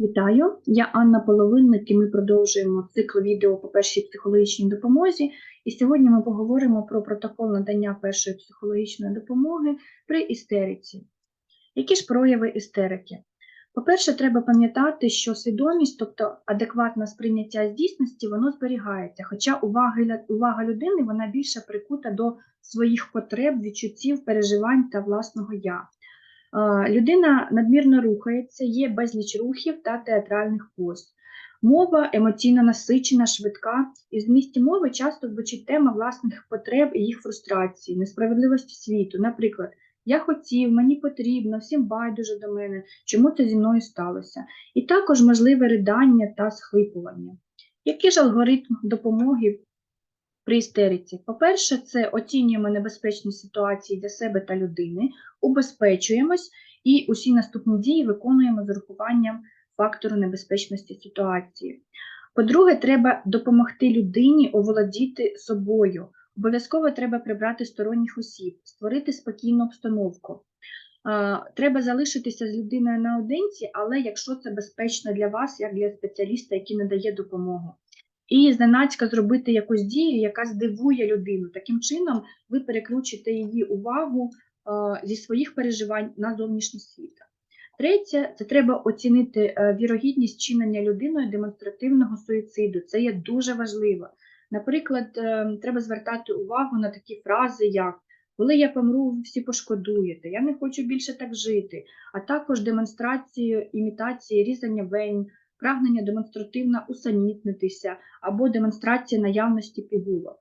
Вітаю, я Анна Половинник, і ми продовжуємо цикл відео по першій психологічній допомозі. І сьогодні ми поговоримо про протокол надання першої психологічної допомоги при істериці. Які ж прояви істерики? По-перше, треба пам'ятати, що свідомість, тобто адекватне сприйняття з дійсності, воно зберігається, хоча увага, увага людини вона більше прикута до своїх потреб, відчуттів, переживань та власного я. Людина надмірно рухається, є безліч рухів та театральних поз. Мова емоційно насичена, швидка, і в змісті мови часто звучить тема власних потреб і їх фрустрації, несправедливості світу. Наприклад, я хотів, мені потрібно, всім байдуже до мене, чому це зі мною сталося. І також можливе ридання та схлипування. Який ж алгоритм допомоги при істериці? По-перше, це оцінюємо небезпечні ситуації для себе та людини, убезпечуємось і усі наступні дії виконуємо з урахуванням фактору небезпечності ситуації. По-друге, треба допомогти людині оволодіти собою. Обов'язково треба прибрати сторонніх осіб, створити спокійну обстановку. Треба залишитися з людиною наодинці, але якщо це безпечно для вас, як для спеціаліста, який надає допомогу. І зненацька зробити якусь дію, яка здивує людину. Таким чином, ви переключите її увагу е, зі своїх переживань на зовнішній світ. Третє, це треба оцінити е, вірогідність чинення людиною демонстративного суїциду. Це є дуже важливо. Наприклад, е, треба звертати увагу на такі фрази, як коли я помру, ви всі пошкодуєте, я не хочу більше так жити, а також демонстрацію імітації різання вень, прагнення демонстративно усамітнитися або демонстрація наявності пігулок.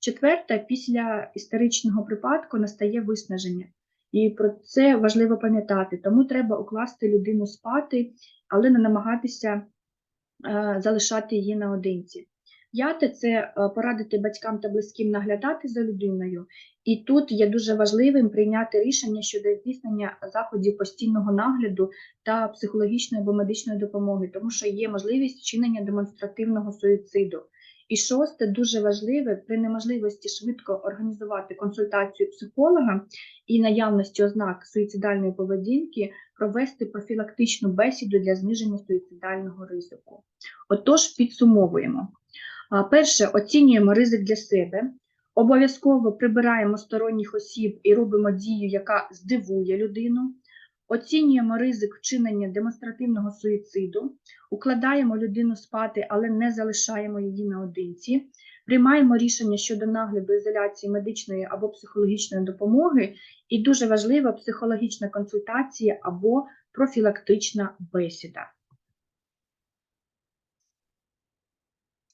Четверте, після історичного припадку настає виснаження. І про це важливо пам'ятати. Тому треба укласти людину спати, але не намагатися е, залишати її наодинці. П'яте це е, порадити батькам та близьким наглядати за людиною. І тут є дуже важливим прийняти рішення щодо здійснення заходів постійного нагляду та психологічної або медичної допомоги, тому що є можливість вчинення демонстративного суїциду. І шосте, дуже важливе, при неможливості швидко організувати консультацію психолога і наявності ознак суїцидальної поведінки, провести профілактичну бесіду для зниження суїцидального ризику. Отож, підсумовуємо. Перше, оцінюємо ризик для себе. Обов'язково прибираємо сторонніх осіб і робимо дію, яка здивує людину. Оцінюємо ризик вчинення демонстративного суїциду, укладаємо людину спати, але не залишаємо її наодинці. Приймаємо рішення щодо нагляду ізоляції медичної або психологічної допомоги, і дуже важлива психологічна консультація або профілактична бесіда.